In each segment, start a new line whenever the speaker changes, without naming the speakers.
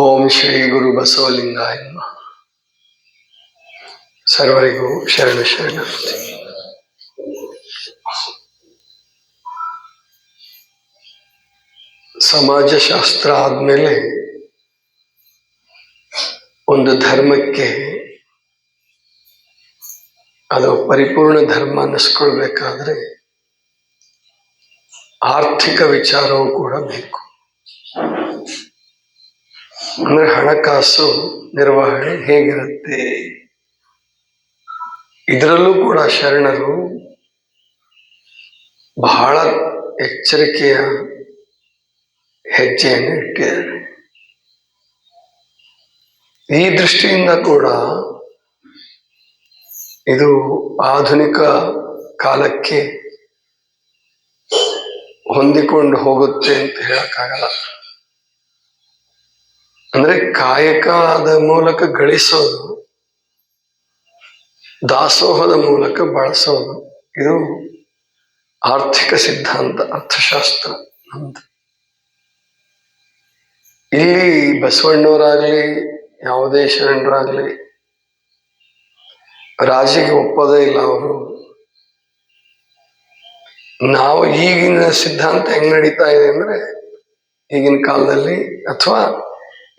ಓಂ ಶ್ರೀ ಗುರು ಬಸವಲಿಂಗಾಯ ನಮಃ. ಸರ್ವರಿಗೂ ಶರಣ ಶರಣ ಸಮಾಜಶಾಸ್ತ್ರ ಆದ್ಮೇಲೆ ಒಂದು ಧರ್ಮಕ್ಕೆ ಅದು ಪರಿಪೂರ್ಣ ಧರ್ಮ ಅನ್ನಿಸ್ಕೊಳ್ಬೇಕಾದ್ರೆ ಆರ್ಥಿಕ ವಿಚಾರವೂ ಕೂಡ ಬೇಕು ಅಂದ್ರೆ ಹಣಕಾಸು ನಿರ್ವಹಣೆ ಹೇಗಿರುತ್ತೆ? ಇದರಲ್ಲೂ ಕೂಡ ಶರಣರು ಬಹಳ ಎಚ್ಚರಿಕೆಯ ಹೆಜ್ಜೆಯನ್ನು ಇಟ್ಟಿದ್ದಾರೆ. ಈ ದೃಷ್ಟಿಯಿಂದ ಕೂಡ ಇದು ಆಧುನಿಕ ಕಾಲಕ್ಕೆ ಹೊಂದಿಕೊಂಡು ಹೋಗುತ್ತೆ ಅಂತ ಹೇಳಕ್ಕಾಗಲ್ಲ. ಅಂದ್ರೆ ಕಾಯಕದ ಮೂಲಕ ಗಳಿಸೋದು, ದಾಸೋಹದ ಮೂಲಕ ಬಳಸೋದು, ಇದು ಆರ್ಥಿಕ ಸಿದ್ಧಾಂತ, ಅರ್ಥಶಾಸ್ತ್ರ ಅಂತ ಇಲ್ಲಿ ಬಸವಣ್ಣವರಾಗ್ಲಿ ಯಾವುದೇ ಶರಣರಾಗ್ಲಿ ರಾಜಿಗೆ ಒಪ್ಪೋದೇ ಇಲ್ಲ ಅವರು. ನಾವು ಈಗಿನ ಸಿದ್ಧಾಂತ ಹೆಂಗ್ ನಡೀತಾ ಇದೆ ಅಂದ್ರೆ ಈಗಿನ ಕಾಲದಲ್ಲಿ ಅಥವಾ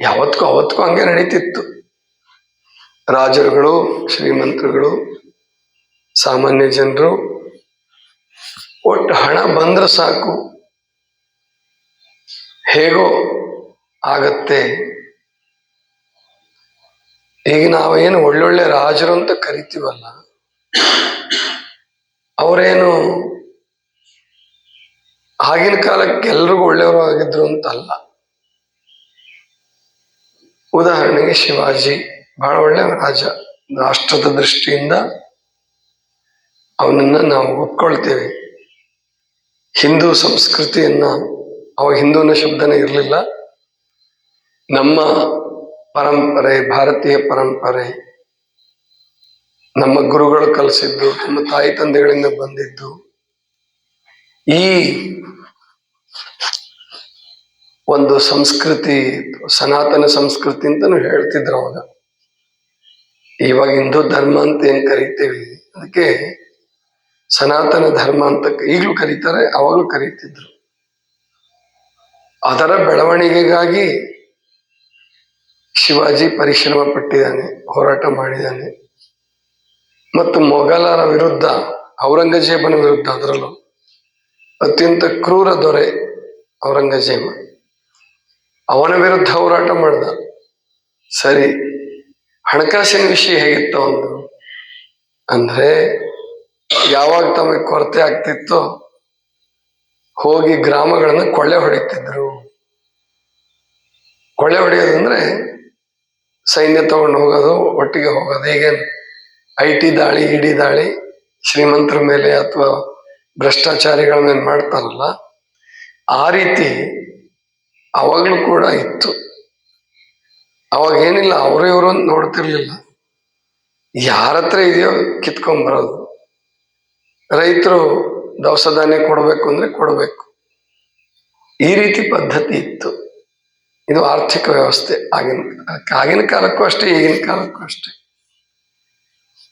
ಯಾವತ್ತಿಗೂ ಅವತ್ತಿಗೂ ಹಂಗೆ ನಡೀತಿತ್ತು. ರಾಜರುಗಳು, ಶ್ರೀಮಂತರುಗಳು, ಸಾಮಾನ್ಯ ಜನರು, ಒಟ್ಟು ಹಣ ಬಂದ್ರೆ ಸಾಕು. ಹೇಗೋ ಆಗತ್ತೆ. ಈಗ ನಾವೇನು ಒಳ್ಳೊಳ್ಳೆ ರಾಜರು ಅಂತ ಕರಿತೀವಲ್ಲ, ಅವರೇನು ಆಗಿನ ಕಾಲಕ್ಕೆ ಎಲ್ರಿಗೂ ಒಳ್ಳೆಯವರು ಆಗಿದ್ರು ಅಂತ ಅಲ್ಲ ಉದಾಹರಣೆಗೆ ಶಿವಾಜಿ ಬಹಳ ಒಳ್ಳೆಯ ರಾಜ. ರಾಷ್ಟ್ರದ ದೃಷ್ಟಿಯಿಂದ ಅವನನ್ನ ನಾವು ಒಪ್ಕೊಳ್ತೇವೆ. ಹಿಂದೂ ಸಂಸ್ಕೃತಿಯನ್ನ, ಅವ ಹಿಂದೂನ ಶಬ್ದನೇ ಇರಲಿಲ್ಲ. ನಮ್ಮ ಪರಂಪರೆ, ಭಾರತೀಯ ಪರಂಪರೆ, ನಮ್ಮ ಗುರುಗಳು ಕಲಿಸಿದ್ದು, ನಮ್ಮ ತಾಯಿ ತಂದೆಗಳಿಂದ ಬಂದಿದ್ದು, ಈ ಒಂದು ಸಂಸ್ಕೃತಿ, ಸನಾತನ ಸಂಸ್ಕೃತಿ ಅಂತಾನು ಹೇಳ್ತಿದ್ರು ಅವಾಗ. ಇವಾಗ ಹಿಂದೂ ಧರ್ಮ ಅಂತ ಏನ್ ಕರಿತೀವಿ? ಅದಕ್ಕೆ ಸನಾತನ ಧರ್ಮ ಅಂತ ಈಗಲೂ ಕರೀತಾರೆ, ಅವಾಗಲೂ ಕರೀತಿದ್ರು. ಅದರ ಬೆಳವಣಿಗೆಗಾಗಿ ಶಿವಾಜಿ ಪರಿಶ್ರಮ ಪಟ್ಟಿದ್ದಾನೆ, ಹೋರಾಟ ಮಾಡಿದ್ದಾನೆ. ಮತ್ತು ಮೊಘಲರ ವಿರುದ್ಧ, ಔರಂಗಜೇಬನ ವಿರುದ್ಧ ಅದರಲ್ಲೂ ಅತ್ಯಂತ ಕ್ರೂರ ದೊರೆ ಔರಂಗಜೇಬ. ಅವನ ವಿರುದ್ಧ ಹೋರಾಟ ಮಾಡ್ದ. ಸರಿ, ಹಣಕಾಸಿನ ವಿಷಯ ಹೇಗಿತ್ತು ಅವನು ಅಂದ್ರೆ, ಯಾವಾಗ ತಮಗೆ ಕೊರತೆ ಆಗ್ತಿತ್ತೋ, ಹೋಗಿ ಗ್ರಾಮಗಳನ್ನ ಕೊಳ್ಳೆ ಹೊಡಿತಿದ್ರು. ಕೊಳ್ಳೆ ಹೊಡೆಯೋದಂದ್ರೆ ಸೈನ್ಯ ತಗೊಂಡು ಹೋಗೋದು, ಒಟ್ಟಿಗೆ ಹೋಗೋದು. ಹೀಗೆ ಐ ಟಿ ದಾಳಿ, ಇಡಿ ದಾಳಿ, ಶ್ರೀಮಂತರ ಮೇಲೆ ಅಥವಾ ಭ್ರಷ್ಟಾಚಾರಿಗಳ ಮೇಲೆ ಮಾಡ್ತಾರಲ್ಲ, ಆ ರೀತಿ ಅವಾಗಲೂ ಕೂಡ ಇತ್ತು. ಅವಾಗ ಏನಿಲ್ಲ, ಅವರು ಇವರು ಅಂತ ನೋಡ್ತಿರ್ಲಿಲ್ಲ. ಯಾರ ಹತ್ರ ಇದೆಯೋ ಕಿತ್ಕೊಂಡ್ಬರೋದು ರೈತರು ದವಸ ಧಾನ್ಯ ಕೊಡಬೇಕು ಅಂದ್ರೆ ಕೊಡಬೇಕು. ಈ ರೀತಿ ಪದ್ಧತಿ ಇತ್ತು. ಇದು ಆರ್ಥಿಕ ವ್ಯವಸ್ಥೆ ಆಗಿನ ಆಗಿನ ಕಾಲಕ್ಕೂ ಅಷ್ಟೇ, ಈಗಿನ ಕಾಲಕ್ಕೂ ಅಷ್ಟೇ.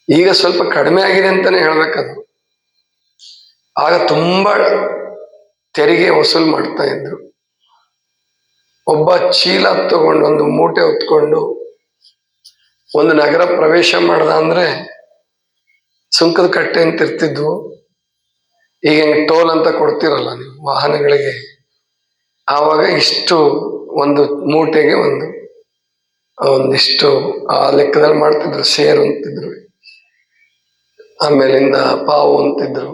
ಈಗ ಸ್ವಲ್ಪ ಕಡಿಮೆ ಆಗಿದೆ ಅಂತಾನೆ ಹೇಳ್ಬೇಕದು. ಆಗ ತುಂಬಾ ತೆರಿಗೆ ವಸೂಲು ಮಾಡ್ತಾ ಇದ್ರು. ಒಬ್ಬ ಚೀಲ ತಗೊಂಡು ಒಂದು ಮೂಟೆ ಹೊತ್ಕೊಂಡು ಒಂದು ನಗರ ಪ್ರವೇಶ ಮಾಡ್ದ ಅಂದ್ರೆ ಸುಂಕದ ಕಟ್ಟೆ ಅಂತ ಇರ್ತಿದ್ವು. ಈಗ ಹೆಂಗ್ ಟೋಲ್ ಅಂತ ಕೊಡ್ತಿರಲ್ಲ ನೀವು ವಾಹನಗಳಿಗೆ. ಆವಾಗ ಇಷ್ಟು ಒಂದು ಮೂಟೆಗೆ ಒಂದು, ಒಂದಿಷ್ಟು ಆ ಲೆಕ್ಕದಲ್ಲಿ ಮಾಡ್ತಿದ್ರು, ಸೇರು ಅಂತಿದ್ರು. ಆಮೇಲಿಂದ ಪಾವು ಅಂತಿದ್ರು.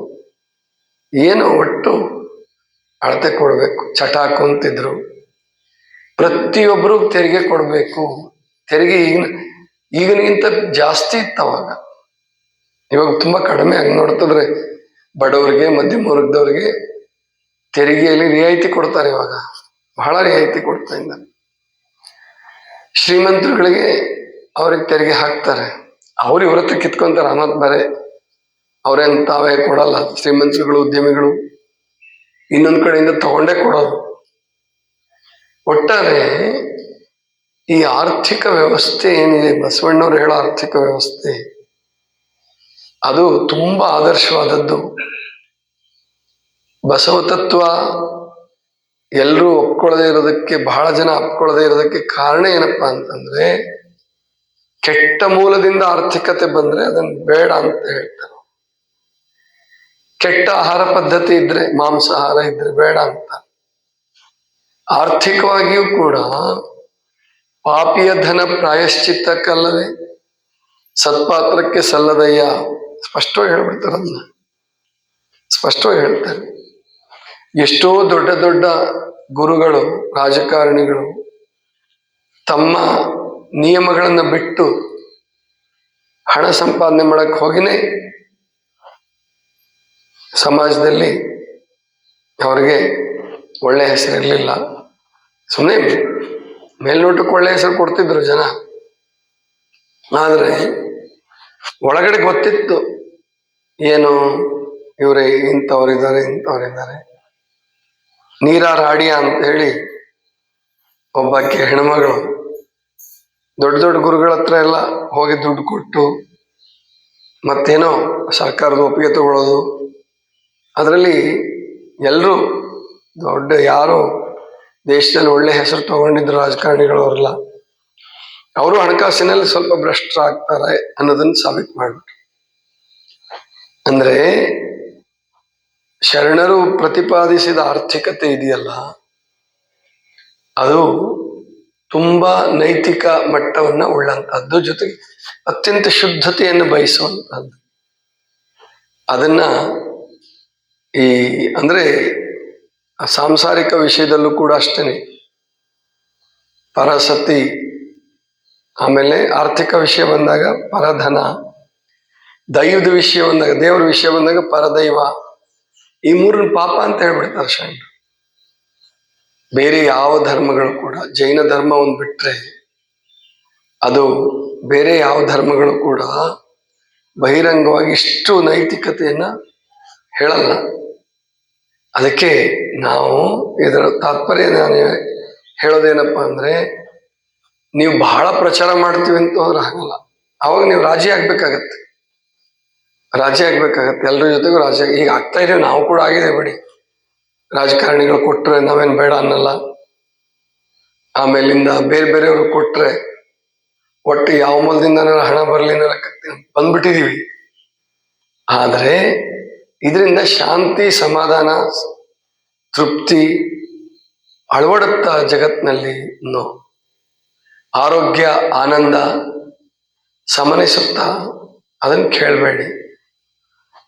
ಏನೋ ಒಟ್ಟು ಅಳತೆ ಕೊಡ್ಬೇಕು, ಚಟಾಕು ಅಂತಿದ್ರು. ಪ್ರತಿಯೊಬ್ಬರು ತೆರಿಗೆ ಕೊಡಬೇಕು. ತೆರಿಗೆ ಈಗಿನ ಈಗಿನಗಿಂತ ಜಾಸ್ತಿ ಇತ್ತು ಅವಾಗ. ಇವಾಗ ತುಂಬಾ ಕಡಿಮೆ. ಆಗಿ ನೋಡ್ತಿದ್ರೆ ಬಡವರಿಗೆ, ಮಧ್ಯಮ ವರ್ಗದವ್ರಿಗೆ ತೆರಿಗೆಯಲ್ಲಿ ರಿಯಾಯಿತಿ ಕೊಡ್ತಾರೆ ಇವಾಗ. ಬಹಳ ರಿಯಾಯಿತಿ ಕೊಡ್ತಾ ಇದ್ದಾರೆ. ಶ್ರೀಮಂತರುಗಳಿಗೆ ಅವ್ರಿಗೆ ತೆರಿಗೆ ಹಾಕ್ತಾರೆ. ಅವ್ರು ಇವ್ರತ್ರ ಕಿತ್ಕೊಂತಾರೆ ಅನ್ನೋದು ಬೇರೆ ಅವ್ರೇನ್ ತಾವೇ ಕೊಡಲ್ಲ. ಶ್ರೀಮಂತರುಗಳು, ಉದ್ಯಮಿಗಳು ಇನ್ನೊಂದ್ ಕಡೆಯಿಂದ ತಗೊಂಡೇ ಕೊಡೋದು. ಒಟ್ಟಾರೆ ಈ ಆರ್ಥಿಕ ವ್ಯವಸ್ಥೆ ಏನಿದೆ? ಬಸವಣ್ಣವ್ರು ಹೇಳೋ ಆರ್ಥಿಕ ವ್ಯವಸ್ಥೆ, ಅದು ತುಂಬಾ ಆದರ್ಶವಾದದ್ದು. ಬಸವ ತತ್ವ ಎಲ್ಲರೂ ಒಪ್ಕೊಳ್ಳದೆ ಇರೋದಕ್ಕೆ, ಬಹಳ ಜನ ಒಪ್ಕೊಳ್ಳದೆ ಇರೋದಕ್ಕೆ ಕಾರಣ ಏನಪ್ಪಾ ಅಂತಂದ್ರೆ, ಕೆಟ್ಟ ಮೂಲದಿಂದ ಆರ್ಥಿಕತೆ ಬಂದ್ರೆ ಅದನ್ನ ಬೇಡ ಅಂತ ಹೇಳ್ತಾರೆ. ಕೆಟ್ಟ ಆಹಾರ ಪದ್ಧತಿ ಇದ್ರೆ, ಮಾಂಸಾಹಾರ ಇದ್ರೆ ಬೇಡ ಅಂತ. ಆರ್ಥಿಕವಾಗಿಯೂ ಕೂಡ ಪಾಪಿಯ ಧನ ಪ್ರಾಯಶ್ಚಿತ್ತಕ್ಕಲ್ಲದೆ ಸತ್ಪಾತ್ರಕ್ಕೆ ಸಲ್ಲದಯ್ಯ ಸ್ಪಷ್ಟವಾಗಿ ಹೇಳ್ಬಿಡ್ತಾರೆ ಅದನ್ನ. ಸ್ಪಷ್ಟವಾಗಿ ಹೇಳ್ತಾರೆ. ಎಷ್ಟೋ ದೊಡ್ಡ ದೊಡ್ಡ ಗುರುಗಳು, ರಾಜಕಾರಣಿಗಳು ತಮ್ಮ ನಿಯಮಗಳನ್ನು ಬಿಟ್ಟು ಹಣ ಸಂಪಾದನೆ ಮಾಡಕ್ ಹೋಗಿನೇ ಸಮಾಜದಲ್ಲಿ ಅವರಿಗೆ ಒಳ್ಳೆ ಹೆಸರಿರಲಿಲ್ಲ. ಸುಮ್ಮನೆ ಮೇಲ್ನೋಟಕ್ಕೆ ಒಳ್ಳೆ ಹೆಸರು ಕೊಡ್ತಿದ್ರು ಜನ. ಆದರೆ ಒಳಗಡೆ ಗೊತ್ತಿತ್ತು ಏನು, ಇವರೇ ಇಂಥವ್ರಿದ್ದಾರೆ ಇಂಥವ್ರಿದ್ದಾರೆ ನೀರಾರ ಆಡಿಯ ಅಂತ ಹೇಳಿ ಒಬ್ಬಾಕೆ ಹೆಣ್ಮಗಳು ದೊಡ್ಡ ದೊಡ್ಡ ಗುರುಗಳ ಹತ್ರ ಎಲ್ಲ ಹೋಗಿ ದುಡ್ಡು ಕೊಟ್ಟು ಮತ್ತೇನೋ ಸರ್ಕಾರದ ಒಪ್ಪಿಗೆ ತಗೊಳ್ಳೋದು. ಅದರಲ್ಲಿ ಎಲ್ಲರೂ ದೊಡ್ಡ ಯಾರು ದೇಶದಲ್ಲಿ ಒಳ್ಳೆ ಹೆಸರು ತಗೊಂಡಿದ್ರು ರಾಜಕಾರಣಿಗಳು ಅವರೆಲ್ಲ ಅವರು ಹಣಕಾಸಿನಲ್ಲಿ ಸ್ವಲ್ಪ ಭ್ರಷ್ಟರಾಗ್ತಾರೆ ಅನ್ನೋದನ್ನ ಸಾಬೀತು ಮಾಡ್ಬಿಟ್ರು. ಅಂದ್ರೆ ಶರಣರು ಪ್ರತಿಪಾದಿಸಿದ ಆರ್ಥಿಕತೆ ಇದೆಯಲ್ಲ, ಅದು ತುಂಬಾ ನೈತಿಕ ಮಟ್ಟವನ್ನ ಉಳ್ಳಂತಹದ್ದು, ಜೊತೆಗೆ ಅತ್ಯಂತ ಶುದ್ಧತೆಯನ್ನು ಬಯಸುವಂತಹದ್ದು. ಅದನ್ನ ಈ, ಅಂದ್ರೆ ಸಾಂಸಾರಿಕ ವಿಷಯದಲ್ಲೂ ಕೂಡ ಅಷ್ಟೇನೆ. ಪರಸತಿ, ಆಮೇಲೆ ಆರ್ಥಿಕ ವಿಷಯ ಬಂದಾಗ ಪರಧನ, ದೈವದ ವಿಷಯ ಬಂದಾಗ, ದೇವರ ವಿಷಯ ಬಂದಾಗ ಪರದೈವ. ಈ ಮೂರನ್ನ ಪಾಪ ಅಂತ ಹೇಳ್ಬಿಡ್ತಾರೆ ಶರಣರು ಬೇರೆ ಯಾವ ಧರ್ಮಗಳು ಕೂಡ, ಜೈನ ಧರ್ಮ ಒಂದು ಬಿಟ್ರೆ ಅದು ಬೇರೆ ಯಾವ ಧರ್ಮಗಳು ಕೂಡ ಬಹಿರಂಗವಾಗಿ ಇಷ್ಟು ನೈತಿಕತೆಯನ್ನ ಹೇಳಲ್ಲ. ಅದಕ್ಕೆ ನಾವು ಇದರ ತಾತ್ಪರ್ಯ ನಾನು ಹೇಳೋದೇನಪ್ಪ ಅಂದ್ರೆ, ನೀವು ಬಹಳ ಪ್ರಚಾರ ಮಾಡ್ತೀವಿ ಅಂತ ಹೋದ್ರೆ ಹಾಗಲ್ಲ. ಅವಾಗ ನೀವು ರಾಜಿ ಆಗ್ಬೇಕಾಗತ್ತೆ. ರಾಜಿ ಆಗ್ಬೇಕಾಗತ್ತೆ. ಎಲ್ಲರ ಜೊತೆಗೂ ರಾಜಿ ಈಗ ಆಗ್ತಾ ಇದೀವಿ, ನಾವು ಕೂಡ ಆಗಿದೆ ಬಿಡಿ. ರಾಜಕಾರಣಿಗಳು ಕೊಟ್ರೆ ನಾವೇನ್ ಬೇಡ ಅನ್ನಲ್ಲ. ಆಮೇಲಿಂದ ಬೇರೆ ಬೇರೆಯವ್ರಿಗೆ ಕೊಟ್ರೆ ಒಟ್ಟು ಯಾವ ಮೂಲದಿಂದ ಹಣ ಬರಲಿ ಬಂದ್ಬಿಟ್ಟಿದೀವಿ. ಆದ್ರೆ ಇದರಿಂದ ಶಾಂತಿ, ಸಮಾಧಾನ, ತೃಪ್ತಿ, ಅಳವಡುತ್ತ ಜಗತ್ನಲ್ಲಿ ಆರೋಗ್ಯ, ಆನಂದ ಸಮನಿಸುತ್ತ ಅದನ್ನ ಕೇಳಬೇಡಿ.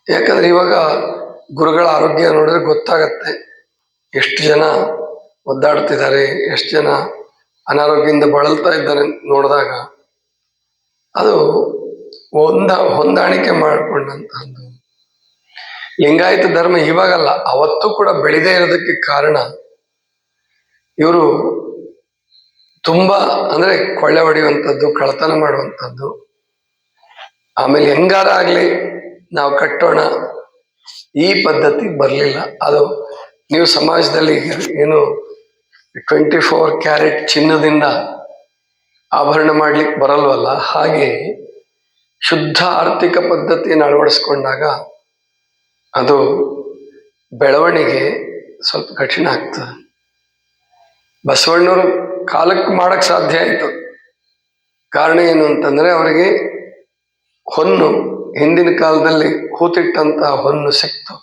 ಯಾಕಂದ್ರೆ ಇವಾಗ ಗುರುಗಳ ಆರೋಗ್ಯ ನೋಡಿದ್ರೆ ಗೊತ್ತಾಗತ್ತೆ ಎಷ್ಟು ಜನ ಒದ್ದಾಡ್ತಿದ್ದಾರೆ, ಎಷ್ಟು ಜನ ಅನಾರೋಗ್ಯದಿಂದ ಬಳಲ್ತಾ ಇದ್ದಾರೆ ನೋಡಿದಾಗ ಅದು ಹೊಂದ ಹೊಂದಾಣಿಕೆ ಮಾಡಿಕೊಂಡಂತಹದ್ದು ಲಿಂಗಾಯತ ಧರ್ಮ? ಇವಾಗಲ್ಲ. ಅವತ್ತು ಕೂಡ ಬೆಳೆದೇ ಇರೋದಕ್ಕೆ ಕಾರಣ ಇವರು ತುಂಬಾ ಅಂದ್ರೆ ಕೊಳ್ಳೆ ಹೊಡೆಯುವಂಥದ್ದು ಕಳತನ ಮಾಡುವಂಥದ್ದು. ಆಮೇಲೆ ಹೆಂಗಾರ ಆಗ್ಲಿ ನಾವು ಕಟ್ಟೋಣ. ಈ ಪದ್ಧತಿ ಬರಲಿಲ್ಲ. ಅದು ನೀವು ಸಮಾಜದಲ್ಲಿ ಏನು ಟ್ವೆಂಟಿ ಫೋರ್ ಕ್ಯಾರೆಟ್ ಚಿನ್ನದಿಂದ ಆಭರಣ ಮಾಡ್ಲಿಕ್ಕೆ ಬರಲ್ವಲ್ಲ? ಹಾಗೆ ಶುದ್ಧ ಆರ್ಥಿಕ ಪದ್ಧತಿಯನ್ನು ಅಳವಡಿಸ್ಕೊಂಡಾಗ ಅದು ಬೆಳವಣಿಗೆ ಸ್ವಲ್ಪ ಕಠಿಣ ಆಗ್ತದೆ. ಬಸವಣ್ಣವರು ಕಾಲಕ್ಕೆ ಮಾಡಕ್ಕೆ ಸಾಧ್ಯ ಆಯಿತು. ಕಾರಣ ಏನು ಅಂತಂದರೆ ಅವರಿಗೆ ಹೊನ್ನು, ಹಿಂದಿನ ಕಾಲದಲ್ಲಿ ಹೂತಿಟ್ಟಂತಹ ಹೊನ್ನು ಸಿಕ್ತು.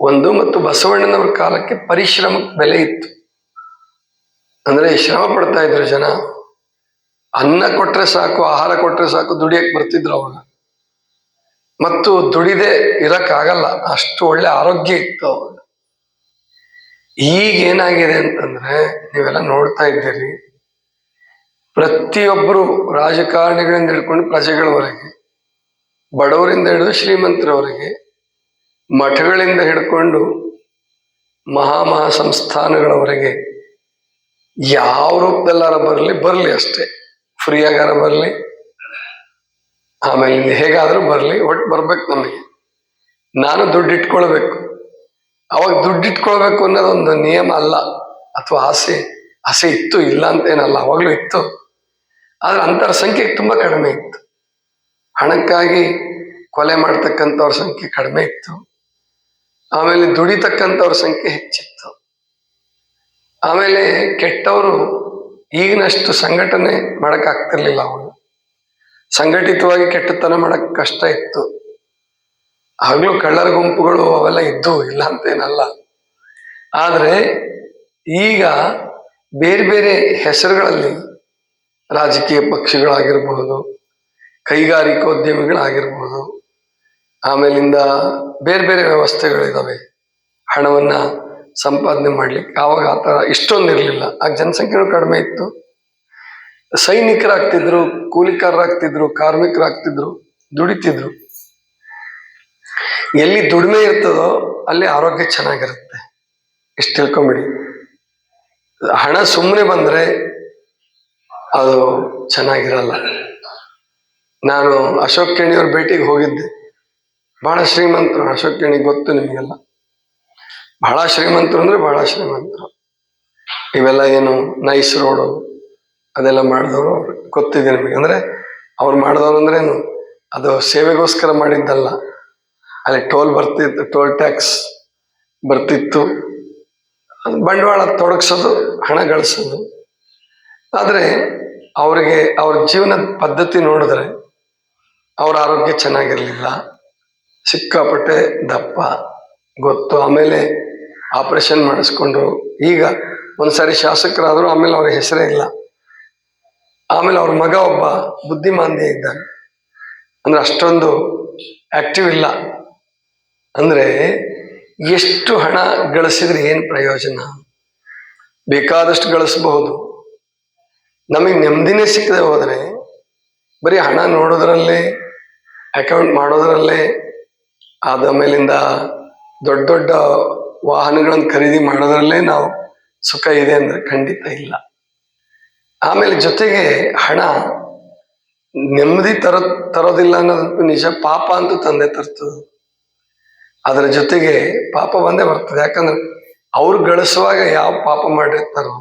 ಒಂದು ಮತ್ತು ಬಸವಣ್ಣನವರ ಕಾಲಕ್ಕೆ ಪರಿಶ್ರಮಕ್ಕೆ ಬೆಲೆ ಇತ್ತು. ಅಂದರೆ ಶ್ರಮ ಪಡ್ತಾ ಇದ್ರು ಜನ. ಅನ್ನ ಕೊಟ್ಟರೆ ಸಾಕು, ಆಹಾರ ಕೊಟ್ಟರೆ ಸಾಕು ದುಡಿಯಕ್ಕೆ ಬರ್ತಿದ್ರು ಅವಾಗ. ಮತ್ತು ದುಡಿದೆ ಇರಕ್ಕಾಗಲ್ಲ. ಅಷ್ಟು ಒಳ್ಳೆ ಆರೋಗ್ಯ ಇತ್ತು ಅವಾಗ ಈಗ ಏನಾಗಿದೆ ಅಂತಂದ್ರೆ, ನೀವೆಲ್ಲ ನೋಡ್ತಾ ಇದ್ದೀರಿ. ಪ್ರತಿಯೊಬ್ಬರು ರಾಜಕಾರಣಿಗಳಿಂದ ಹಿಡ್ಕೊಂಡು ಪ್ರಜೆಗಳವರೆಗೆ, ಬಡವರಿಂದ ಹಿಡಿದು ಶ್ರೀಮಂತರವರೆಗೆ, ಮಠಗಳಿಂದ ಹಿಡ್ಕೊಂಡು ಮಹಾ ಮಹಾ ಸಂಸ್ಥಾನಗಳವರೆಗೆ ಯಾವ ರೂಪದಲ್ಲಾರ ಬರಲಿ ಬರಲಿ ಅಷ್ಟೇ. ಫ್ರೀ ಆಗಾರ ಬರಲಿ ಆಮೇಲೆ ಹೇಗಾದರೂ ಬರಲಿ ಒಟ್ಟು ಬರ್ಬೇಕು ನಮಗೆ. ನಾನು ದುಡ್ಡು ಇಟ್ಕೊಳ್ಬೇಕು ಅವಾಗ ದುಡ್ಡು ಇಟ್ಕೊಳ್ಬೇಕು ಅನ್ನೋದೊಂದು ನಿಯಮ ಅಲ್ಲ, ಅಥವಾ ಆಸೆ ಆಸೆ ಇತ್ತು, ಇಲ್ಲ ಅಂತ ಏನಲ್ಲ ಅವಾಗಲೂ ಇತ್ತು. ಆದರೆ ಅಂಥವ್ರ ಸಂಖ್ಯೆ ತುಂಬ ಕಡಿಮೆ ಇತ್ತು. ಹಣಕ್ಕಾಗಿ ಕೊಲೆ ಮಾಡ್ತಕ್ಕಂಥವ್ರ ಸಂಖ್ಯೆ ಕಡಿಮೆ ಇತ್ತು. ಆಮೇಲೆ ದುಡಿತಕ್ಕಂಥವ್ರ ಸಂಖ್ಯೆ ಹೆಚ್ಚಿತ್ತು. ಆಮೇಲೆ ಕೆಟ್ಟವರು ಈಗಿನಷ್ಟು ಸಂಘಟನೆ ಮಾಡಕ್ ಆಗ್ತಿರ್ಲಿಲ್ಲ ಅವಾಗ ಸಂಘಟಿತವಾಗಿ ಕೆಟ್ಟತನ ಮಾಡಕ್ ಕಷ್ಟ ಇತ್ತು. ಆಗ್ಲೂ ಕಳ್ಳರ ಗುಂಪುಗಳು ಅವೆಲ್ಲ ಇದ್ದು ಇಲ್ಲ ಅಂತೇನಲ್ಲ. ಆದ್ರೆ ಈಗ ಬೇರೆ ಬೇರೆ ಹೆಸರುಗಳಲ್ಲಿ ರಾಜಕೀಯ ಪಕ್ಷಗಳಾಗಿರ್ಬಹುದು ಕೈಗಾರಿಕೋದ್ಯಮಿಗಳಾಗಿರ್ಬಹುದು ಆಮೇಲಿಂದ ಬೇರೆ ಬೇರೆ ವ್ಯವಸ್ಥೆಗಳಿದಾವೆ. ಹಣವನ್ನ ಸಂಪಾದನೆ ಮಾಡ್ಲಿಕ್ಕೆ ಆವಾಗ ಆ ಥರ ಇಷ್ಟೊಂದು ಇರಲಿಲ್ಲ ಆಗ ಜನಸಂಖ್ಯೆನೂ ಕಡಿಮೆ ಇತ್ತು. ಸೈನಿಕರಾಗ್ತಿದ್ರು, ಕೂಲಿಕಾರರಾಗ್ತಿದ್ರು, ಕಾರ್ಮಿಕರಾಗ್ತಿದ್ರು, ದುಡಿತಿದ್ರು. ಎಲ್ಲಿ ದುಡಿಮೆ ಇರ್ತದೋ ಅಲ್ಲಿ ಆರೋಗ್ಯ ಚೆನ್ನಾಗಿರುತ್ತೆ. ಇಷ್ಟು ತಿಳ್ಕೊಂಬಿಡಿ. ಹಣ ಸುಮ್ಮನೆ ಬಂದ್ರೆ ಅದು ಚೆನ್ನಾಗಿರಲ್ಲ. ನಾನು ಅಶೋಕ್ ಕೆಣಿಯವ್ರ ಭೇಟಿಗೆ ಹೋಗಿದ್ದೆ. ಬಹಳ ಶ್ರೀಮಂತರು. ಅಶೋಕ್ ಕೆಣಿ ಗೊತ್ತು ನಿಮಗೆಲ್ಲ. ಬಹಳ ಶ್ರೀಮಂತರು ಅಂದ್ರೆ ಬಹಳ ಶ್ರೀಮಂತರು. ಇವೆಲ್ಲ ಏನು ನೈಸ್ ರೋಡು ಅದೆಲ್ಲ ಮಾಡಿದವರು ಗೊತ್ತಿದೆ ನಿಮಗೆ. ಅಂದ್ರೆ ಅವ್ರು ಮಾಡಿದವರು ಅಂದ್ರೆ ಏನು? ಅದು ಸೇವೆಗೋಸ್ಕರ ಮಾಡಿದ್ದಲ್ಲ. ಅಲ್ಲಿ ಟೋಲ್ ಬರ್ತಿತ್ತು, ಟೋಲ್ ಟ್ಯಾಕ್ಸ್ ಬರ್ತಿತ್ತು. ಬಂಡವಾಳ ತೊಡಗಿಸೋದು, ಹಣ ಗಳಿಸೋದು. ಆದರೆ ಅವರಿಗೆ ಅವ್ರ ಜೀವನದ ಪದ್ಧತಿ ನೋಡಿದ್ರೆ ಅವ್ರ ಆರೋಗ್ಯ ಚೆನ್ನಾಗಿರಲಿಲ್ಲ. ಸಿಕ್ಕಾಪಟ್ಟೆ ದಪ್ಪ, ಗೊತ್ತು. ಆಮೇಲೆ ಆಪರೇಷನ್ ಮಾಡಿಸ್ಕೊಂಡ್ರು. ಈಗ ಒಂದ್ಸಾರಿ ಶಾಸಕರಾದರೂ ಆಮೇಲೆ ಅವ್ರ ಹೆಸರೇ ಇಲ್ಲ. ಆಮೇಲೆ ಅವ್ರ ಮಗ ಒಬ್ಬ ಬುದ್ಧಿಮಾಂದ್ಯ ಇದ್ದಾನೆ. ಅಂದ್ರೆ ಅಷ್ಟೊಂದು ಆಕ್ಟಿವ್ ಇಲ್ಲ. ಅಂದ್ರೆ ಎಷ್ಟು ಹಣ ಗಳಿಸಿದ್ರೆ ಏನ್ ಪ್ರಯೋಜನ? ಬೇಕಾದಷ್ಟು ಗಳಿಸಬಹುದು. ನಮಗೆ ನೆಮ್ಮದಿನೇ ಸಿಕ್ಕದೆ ಹೋದ್ರೆ, ಬರೀ ಹಣ ನೋಡೋದ್ರಲ್ಲೇ ಅಕೌಂಟ್ ಮಾಡೋದ್ರಲ್ಲೇ, ಆದ ಮೇಲಿಂದ ದೊಡ್ಡ ದೊಡ್ಡ ವಾಹನಗಳನ್ನು ಖರೀದಿ ಮಾಡೋದ್ರಲ್ಲೇ ನಾವು ಸುಖ ಇದೆ ಅಂದ್ರೆ ಖಂಡಿತ ಇಲ್ಲ. ಆಮೇಲೆ ಜೊತೆಗೆ ಹಣ ನೆಮ್ಮದಿ ತರ, ತರೋದಿಲ್ಲ ಅನ್ನೋದು ನಿಜ. ಪಾಪ ಅಂತ ತಂದೆ ತರ್ತದೆ ಅದರ ಜೊತೆಗೆ ಪಾಪ ಬಂದೇ ಬರ್ತದೆ. ಯಾಕಂದ್ರೆ ಅವ್ರು ಗಳಿಸುವಾಗ ಯಾವ ಪಾಪ ಮಾಡಿರ್ತಾರೋ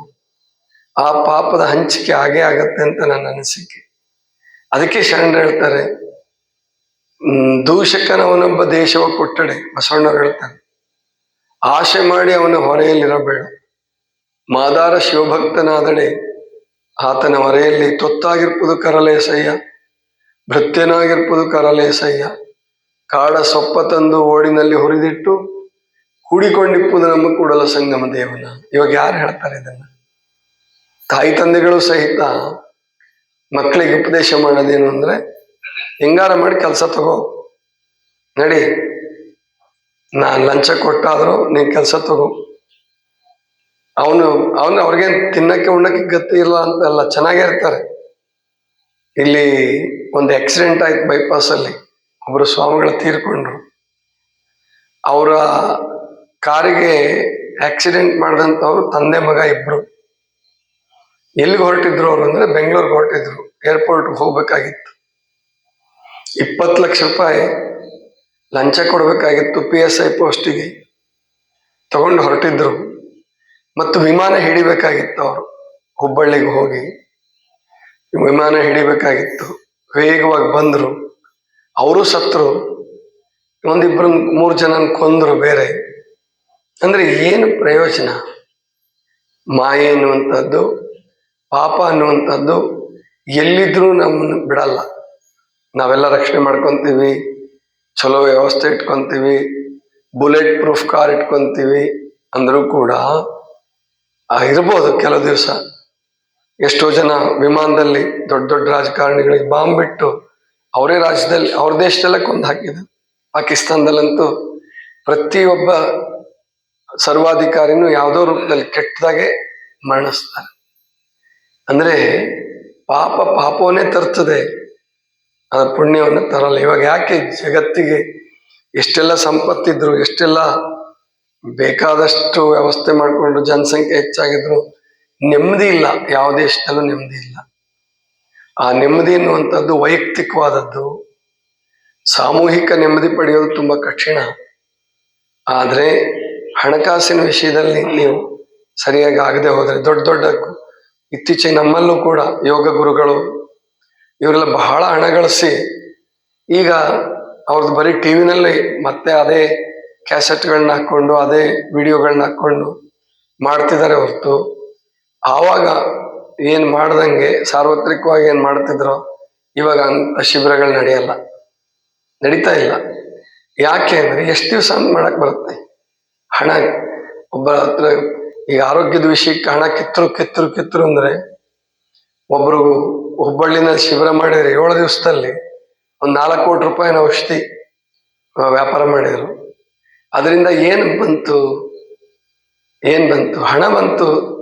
ಆ ಪಾಪದ ಹಂಚಿಕೆ ಆಗೇ ಆಗತ್ತೆ ಅಂತ ನನ್ನ ಅನಿಸಿಕೆ. ಅದಕ್ಕೆ ಶರಣರು ಹೇಳ್ತಾರೆ ದೂಷಕನವನೊಬ್ಬ ದೇಶವ ಕೊಟ್ಟಡೆ, ಬಸವಣ್ಣವ್ರು ಹೇಳ್ತಾರೆ. ಆಶೆ ಮಾಡಿ ಅವನ ಹೊರೆಯಲ್ಲಿರಬೇಡ. ಮಾದಾರ ಶಿವಭಕ್ತನಾದಡೆ ಆತನ ಹೊರೆಯಲ್ಲಿ ತೊತ್ತಾಗಿರ್ಬೋದು ಕರಲೇಸಯ್ಯ ಭೃತ್ಯನಾಗಿರ್ಬೋದು ಕರಲೇಸಯ್ಯ ಕಾಡ ಸೊಪ್ಪ ತಂದು ಓಡಿನಲ್ಲಿ ಹುರಿದಿಟ್ಟು ಕೂಡಿಕೊಂಡಿಪ್ಪುದು ನಮ್ಮ ಕೂಡಲ ಸಂಗಮ ದೇವನ. ಇವಾಗ ಯಾರು ಹೇಳ್ತಾರೆ ಇದನ್ನ? ತಾಯಿ ತಂದೆಗಳು ಸಹಿತ ಮಕ್ಕಳಿಗೆ ಉಪದೇಶ ಮಾಡೋದೇನು ಅಂದ್ರೆ, ಹಿಂಗಾರ ಮಾಡಿ ಕೆಲಸ ತಗೋ. ನಡಿ ನಾನು ಲಂಚ ಕೊಟ್ಟಾದರೂ ನೀನು ಕೆಲಸ ತಗೋ. ಅವನು ಅವನು ಅವ್ರಿಗೇನ್ ತಿನ್ನಕ್ಕೆ, ಉಣ್ಣಕ್ಕೆ ಗತಿ ಇಲ್ಲ ಅಂತ ಎಲ್ಲ ಚೆನ್ನಾಗೇ ಇರ್ತಾರೆ. ಇಲ್ಲಿ ಒಂದು ಆಕ್ಸಿಡೆಂಟ್ ಆಯ್ತು ಬೈಪಾಸ್ ಅಲ್ಲಿ. ಒಬ್ಬರು ಸ್ವಾಮಿಗಳು ತೀರ್ಕೊಂಡ್ರು. ಅವರ ಕಾರಿಗೆ ಆಕ್ಸಿಡೆಂಟ್ ಮಾಡಿದಂಥವ್ರು ತಂದೆ ಮಗ ಇಬ್ರು. ಎಲ್ಲಿಗೆ ಹೊರಟಿದ್ರು ಅವರು ಅಂದ್ರೆ ಬೆಂಗಳೂರಿಗೆ ಹೊರಟಿದ್ರು. ಏರ್ಪೋರ್ಟ್ ಹೋಗ್ಬೇಕಾಗಿತ್ತು. ಇಪ್ಪತ್ತು ಲಕ್ಷ ರೂಪಾಯಿ ಲಂಚ ಕೊಡಬೇಕಾಗಿತ್ತು ಪಿ ಎಸ್ ಐ ಪೋಸ್ಟಿಗೆ ತಗೊಂಡು ಹೊರಟಿದ್ರು. ಮತ್ತು ವಿಮಾನ ಹಿಡಿಬೇಕಾಗಿತ್ತು ಅವರು. ಹುಬ್ಬಳ್ಳಿಗೆ ಹೋಗಿ ವಿಮಾನ ಹಿಡಿಬೇಕಾಗಿತ್ತು. ವೇಗವಾಗಿ ಬಂದರು. ಅವರು ಸತ್ರು. ಒಂದಿಬ್ಬರು ಮೂರು ಜನ ಕೊಂದರು ಬೇರೆ. ಅಂದ್ರೆ ಏನು ಪ್ರಯೋಜನ? ಮಾಯೆ ಅನ್ನುವಂಥದ್ದು, ಪಾಪ ಅನ್ನುವಂಥದ್ದು ಎಲ್ಲಿದ್ರೂ ನಮ್ಮನ್ನು ಬಿಡಲ್ಲ. ನಾವೆಲ್ಲ ರಕ್ಷಣೆ ಮಾಡ್ಕೊತೀವಿ. ಚಲೋ ವ್ಯವಸ್ಥೆ ಇಟ್ಕೊತೀವಿ. ಬುಲೆಟ್ ಪ್ರೂಫ್ ಕಾರ್ ಇಟ್ಕೊತೀವಿ ಅಂದ್ರೂ ಕೂಡ ಇರ್ಬೋದು ಕೆಲವು ದಿವಸ. ಎಷ್ಟೋ ಜನ ವಿಮಾನದಲ್ಲಿ ದೊಡ್ಡ ದೊಡ್ಡ ರಾಜಕಾರಣಿಗಳಿಗೆ ಬಾಂಬ್ ಬಿಟ್ಟು ಅವರೇ ರಾಜ್ಯದಲ್ಲಿ, ಅವ್ರ ದೇಶದಲ್ಲೇ ಕೊಂದು ಹಾಕಿದ್ರು ಪಾಕಿಸ್ತಾನದಲ್ಲಂತೂ ಪ್ರತಿಯೊಬ್ಬ ಸರ್ವಾಧಿಕಾರಿನೂ ಯಾವುದೋ ರೂಪದಲ್ಲಿ ಕೆಟ್ಟದಾಗೆ ಮರಣಿಸ್ತಾರೆ. ಅಂದ್ರೆ ಪಾಪ ಪಾಪವನ್ನೇ ತರ್ತದೆ. ಅದರ ಪುಣ್ಯವನ್ನು ತರಲ್ಲ. ಇವಾಗ ಯಾಕೆ ಜಗತ್ತಿಗೆ ಎಷ್ಟೆಲ್ಲ ಸಂಪತ್ತಿದ್ರು, ಎಷ್ಟೆಲ್ಲ ಬೇಕಾದಷ್ಟು ವ್ಯವಸ್ಥೆ ಮಾಡಿಕೊಂಡು ಜನಸಂಖ್ಯೆ ಹೆಚ್ಚಾಗಿದ್ರು, ನೆಮ್ಮದಿ ಇಲ್ಲ ಯಾವ ದೇಶದಲ್ಲೂ ನೆಮ್ಮದಿ ಇಲ್ಲ. ಆ ನೆಮ್ಮದಿ ಎನ್ನುವಂಥದ್ದು ವೈಯಕ್ತಿಕವಾದದ್ದು. ಸಾಮೂಹಿಕ ನೆಮ್ಮದಿ ಪಡೆಯೋದು ತುಂಬ ಕಠಿಣ. ಆದರೆ ಹಣಕಾಸಿನ ವಿಷಯದಲ್ಲಿ ನೀವು ಸರಿಯಾಗಿ ಆಗದೆ ಹೋದರೆ, ದೊಡ್ಡ ದೊಡ್ಡ ಇತ್ತೀಚೆಗೆ ನಮ್ಮಲ್ಲೂ ಕೂಡ ಯೋಗ ಗುರುಗಳು, ಇವರೆಲ್ಲ ಬಹಳ ಹಣ ಗಳಿಸಿ ಈಗ ಅವ್ರದ್ದು ಬರೀ ಟಿ ವಿನಲ್ಲಿ ಮತ್ತೆ ಅದೇ ಕ್ಯಾಸೆಟ್ಗಳನ್ನ ಹಾಕೊಂಡು ಅದೇ ವಿಡಿಯೋಗಳನ್ನ ಹಾಕೊಂಡು ಮಾಡ್ತಿದ್ದಾರೆ ಹೊರತು. ಆವಾಗ ಏನು ಮಾಡ್ದಂಗೆ, ಸಾರ್ವತ್ರಿಕವಾಗಿ ಏನು ಮಾಡ್ತಿದ್ರೋ, ಇವಾಗ ಅಂಥ ಶಿಬಿರಗಳು ನಡೆಯಲ್ಲ. ನಡೀತಾ ಇಲ್ಲ. ಯಾಕೆ ಅಂದರೆ ಎಷ್ಟು ದಿವಸ ಮಾಡಕ್ಕೆ ಮಾಡಕ್ ಬರುತ್ತೆ? ಹಣ, ಒಬ್ಬ ಹತ್ರ ಈಗ ಆರೋಗ್ಯದ ವಿಷಯಕ್ಕೆ ಹಣ ಕಿತ್ತರು ಕಿತ್ತರು ಕಿತ್ತರು ಅಂದರೆ ಒಬ್ರು ಹುಬ್ಬಳ್ಳಿನಲ್ಲಿ ಶಿಬಿರ ಮಾಡಿದರೆ ಏಳು ದಿವಸದಲ್ಲಿ ಒಂದು ನಾಲ್ಕು ಕೋಟಿ ರೂಪಾಯಿನ ಔಷಧಿ ವ್ಯಾಪಾರ ಮಾಡಿದ್ರು. ಅದರಿಂದ ಏನು ಬಂತು? ಏನು ಬಂತು? ಹಣ ಬಂತು.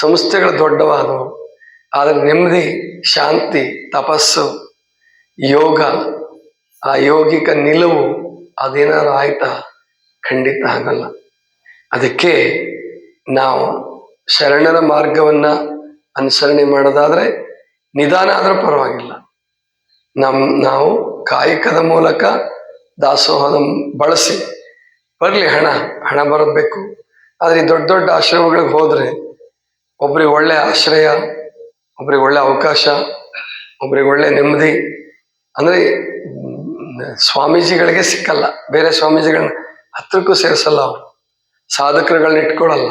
ಸಂಸ್ಥೆಗಳು ದೊಡ್ಡವಾದವು. ಆದರೆ ನೆಮ್ಮದಿ, ಶಾಂತಿ, ತಪಸ್ಸು, ಯೋಗ, ಆ ಯೋಗಿಕ ನಿಲುವು ಅದೇನಾದ್ರು ಆಯ್ತಾ? ಖಂಡಿತ ಆಗಲ್ಲ. ಅದಕ್ಕೆ ನಾವು ಶರಣರ ಮಾರ್ಗವನ್ನ ಅನುಸರಣೆ ಮಾಡೋದಾದ್ರೆ ನಿಧಾನ ಆದರೂ ಪರವಾಗಿಲ್ಲ. ನಮ್, ನಾವು ಕಾಯಕದ ಮೂಲಕ ದಾಸೋಹದ ಬಳಸಿ ಬರ್ಲಿ ಹಣ ಹಣ ಬರಬೇಕು ಆದ್ರೆ ಈ ದೊಡ್ಡ ದೊಡ್ಡ ಆಶ್ರಮಗಳಿಗೆ ಹೋದರೆ ಒಬ್ರಿಗೆ ಒಳ್ಳೆ ಆಶ್ರಯ, ಒಬ್ರಿಗೆ ಒಳ್ಳೆ ಅವಕಾಶ, ಒಬ್ರಿಗೆ ಒಳ್ಳೆ ನೆಮ್ಮದಿ. ಅಂದ್ರೆ ಸ್ವಾಮೀಜಿಗಳಿಗೆ ಸಿಕ್ಕಲ್ಲ, ಬೇರೆ ಸ್ವಾಮೀಜಿಗಳನ್ನ ಹತ್ರಕ್ಕೂ ಸೇರಿಸಲ್ಲ ಅವರು. ಸಾಧಕರುಗಳನ್ನ ಇಟ್ಕೊಳ್ಳಲ್ಲ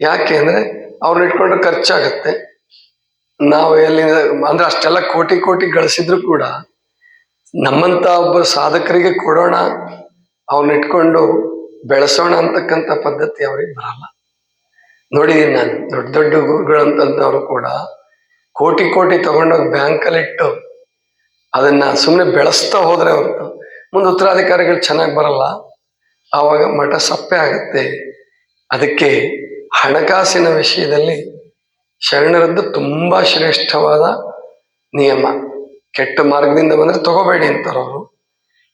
ಯಾಕೆ ಅಂದ್ರೆ ಅವ್ರನ್ನ ಇಟ್ಕೊಂಡ್ರೆ ಖರ್ಚಾಗತ್ತೆ. ನಾವು ಎಲ್ಲಿ ಅಂದ್ರೆ ಅಷ್ಟೆಲ್ಲ ಕೋಟಿ ಕೋಟಿ ಗಳಿಸಿದ್ರು ಕೂಡ ನಮ್ಮಂತ ಒಬ್ಬ ಸಾಧಕರಿಗೆ ಕೊಡೋಣ ಅವ್ರನ್ನ ಇಟ್ಕೊಂಡು ಬೆಳೆಸೋಣ ಅಂತಕ್ಕಂಥ ಪದ್ಧತಿ ಅವ್ರಿಗೆ ಬರಲ್ಲ. ನೋಡಿದೀನಿ ನಾನು, ದೊಡ್ಡ ದೊಡ್ಡ ಗುರುಗಳಂತಂದವರು ಕೂಡ ಕೋಟಿ ಕೋಟಿ ತಗೊಂಡೋಗಿ ಬ್ಯಾಂಕಲ್ಲಿ ಇಟ್ಟು ಅದನ್ನ ಸುಮ್ಮನೆ ಬೆಳೆಸ್ತಾ ಹೋದ್ರೆ ಹೊರತು ಮುಂದೆ ಉತ್ತರಾಧಿಕಾರಿಗಳು ಚೆನ್ನಾಗಿ ಬರಲ್ಲ. ಆವಾಗ ಮಠ ಸಪ್ಪೆ ಆಗುತ್ತೆ. ಅದಕ್ಕೆ ಹಣಕಾಸಿನ ವಿಷಯದಲ್ಲಿ ಶರಣರದ್ದು ತುಂಬಾ ಶ್ರೇಷ್ಠವಾದ ನಿಯಮ. ಕೆಟ್ಟ ಮಾರ್ಗದಿಂದ ಬಂದರೆ ತಗೋಬೇಡಿ ಅಂತಾರೆ ಅವರು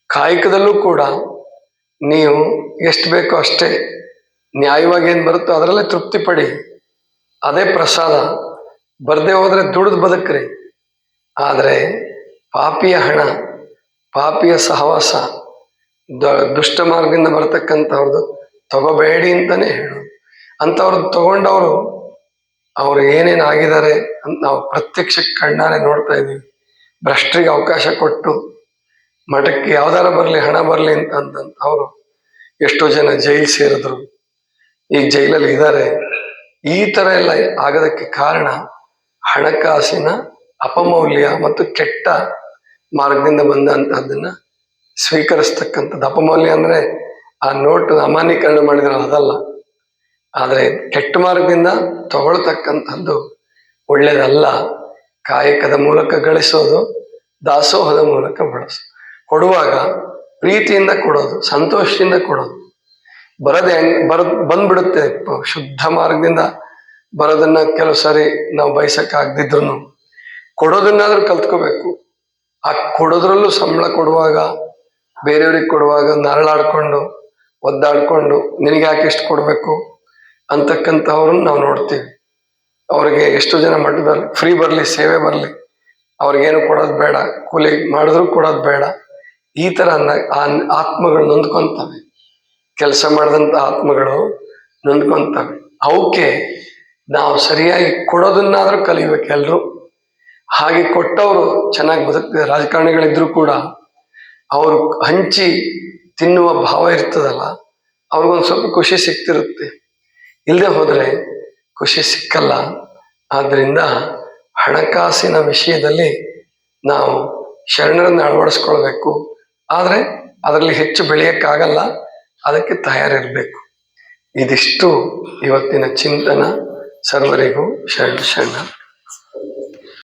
ಕಾಯಕದಲ್ಲೂ ಕೂಡ ನೀವು ಎಷ್ಟು ಬೇಕೋ ಅಷ್ಟೇ ನ್ಯಾಯವಾಗಿ ಏನು ಬರುತ್ತೋ ಅದರಲ್ಲೇ ತೃಪ್ತಿ ಪಡಿ. ಅದೇ ಪ್ರಸಾದ. ಬರದೇ ಹೋದರೆ ದುಡಿದು ಬದುಕ್ರಿ. ಆದರೆ ಪಾಪಿಯ ಹಣ, ಪಾಪಿಯ ಸಹವಾಸ, ದ- ದುಷ್ಟ ಮಾರ್ಗದಿಂದ ಬರ್ತಕ್ಕಂಥವ್ರದ್ದು ತಗೋಬೇಡಿ ಅಂತಲೇ ಹೇಳು ಅಂಥವ್ರದ್ದು ತಗೊಂಡವರು ಅವ್ರು ಏನೇನು ಆಗಿದ್ದಾರೆ ಅಂತ ನಾವು ಪ್ರತ್ಯಕ್ಷ ಕಣ್ಣಾರೆ ನೋಡ್ತಾ ಇದ್ದೀವಿ. ಭ್ರಷ್ಟರಿಗೆ ಅವಕಾಶ ಕೊಟ್ಟು ಮಠಕ್ಕೆ ಯಾವ್ದಾರ ಬರಲಿ, ಹಣ ಬರಲಿ ಅಂತ ಅಂತಂತ ಅವರು ಎಷ್ಟೋ ಜನ ಜೈಲ್ ಸೇರಿದ್ರು. ಈಗ ಜೈಲಲ್ಲಿ ಇದ್ದಾರೆ ಈ ತರ ಎಲ್ಲ ಆಗೋದಕ್ಕೆ ಕಾರಣ ಹಣಕಾಸಿನ ಅಪಮೌಲ್ಯ ಮತ್ತು ಕೆಟ್ಟ ಮಾರ್ಗದಿಂದ ಬಂದಂತಹದನ್ನ ಸ್ವೀಕರಿಸ್ತಕ್ಕಂಥದ್ದು. ಅಪಮೌಲ್ಯ ಅಂದ್ರೆ ಆ ನೋಟ್ ಅಮಾನ್ಯೀಕರಣ ಮಾಡಿದ್ರೆ ಅದಲ್ಲ. ಆದ್ರೆ ಕೆಟ್ಟ ಮಾರ್ಗದಿಂದ ತಗೊಳ್ತಕ್ಕಂಥದ್ದು ಒಳ್ಳೇದಲ್ಲ. ಕಾಯಕದ ಮೂಲಕ ಗಳಿಸೋದು, ದಾಸೋಹದ ಮೂಲಕ ಬಳಸು ಕೊಡುವಾಗ ಪ್ರೀತಿಯಿಂದ ಕೊಡೋದು, ಸಂತೋಷದಿಂದ ಕೊಡೋದು. ಬರದೆ ಹೆಂಗ್, ಬರ, ಬಂದ್ಬಿಡುತ್ತೆ, ಶುದ್ಧ ಮಾರ್ಗದಿಂದ ಬರೋದನ್ನ ಕೆಲವು ಸಾರಿ ನಾವು ಬಯಸಕ್ ಆಗದಿದ್ರು ಕೊಡೋದನ್ನಾದ್ರೂ ಕಲ್ತ್ಕೋಬೇಕು. ಆ ಕೊಡೋದ್ರಲ್ಲೂ ಸಂಬಳ ಕೊಡುವಾಗ, ಬೇರೆಯವ್ರಿಗೆ ಕೊಡುವಾಗ ನರಳಾಡ್ಕೊಂಡು, ಒದ್ದಾಡ್ಕೊಂಡು, ನಿನಗೆ ಯಾಕೆ ಎಷ್ಟು ಕೊಡಬೇಕು? ಅಂತಕ್ಕಂಥವ್ರನ್ನ ನಾವು ನೋಡ್ತೀವಿ. ಅವ್ರಿಗೆ ಎಷ್ಟು ಜನ ಮಠದಲ್ಲಿ ಫ್ರೀ ಬರಲಿ, ಸೇವೆ ಬರಲಿ. ಅವ್ರಿಗೇನು ಕೊಡೋದು ಬೇಡ. ಕೂಲಿ ಮಾಡಿದ್ರು ಕೊಡೋದು ಬೇಡ. ಈ ಆ ಆತ್ಮಗಳು ನೊಂದ್ಕೊಂತವೆ. ಕೆಲಸ ಮಾಡಿದಂತ ಆತ್ಮಗಳು ನೊಂದ್ಕೊಂತವೆ. ಅವಕ್ಕೆ ನಾವು ಸರಿಯಾಗಿ ಕೊಡೋದನ್ನಾದ್ರೂ ಕಲಿಬೇಕು ಎಲ್ರು. ಹಾಗೆ ಕೊಟ್ಟವರು ಚೆನ್ನಾಗಿ ಬದುಕ್ತಿದ್ದಾರೆ. ರಾಜಕಾರಣಿಗಳಿದ್ರು ಕೂಡ ಅವರು ಹಂಚಿ ತಿನ್ನುವ ಭಾವ ಇರ್ತದಲ್ಲ, ಅವ್ರಿಗೊಂದು ಸ್ವಲ್ಪ ಖುಷಿ ಸಿಗ್ತಿರುತ್ತೆ ಇಲ್ಲದೆ ಹೋದ್ರೆ ಖುಷಿ ಸಿಕ್ಕಲ್ಲ. ಆದ್ರಿಂದ ಹಣಕಾಸಿನ ವಿಷಯದಲ್ಲಿ ನಾವು ಶರಣರನ್ನು ಅಳವಡಿಸ್ಕೊಳ್ಬೇಕು. ಆದ್ರೆ ಅದರಲ್ಲಿ ಹೆಚ್ಚು ಬೆಳೆಯೋಕ್ಕಾಗಲ್ಲ ಅದಕ್ಕೆ ತಯಾರಿರಬೇಕು. ಇದಿಷ್ಟು ಇವತ್ತಿನ ಚಿಂತನ. ಸರ್ವರಿಗೂ ಶರಣ ಶರಣ.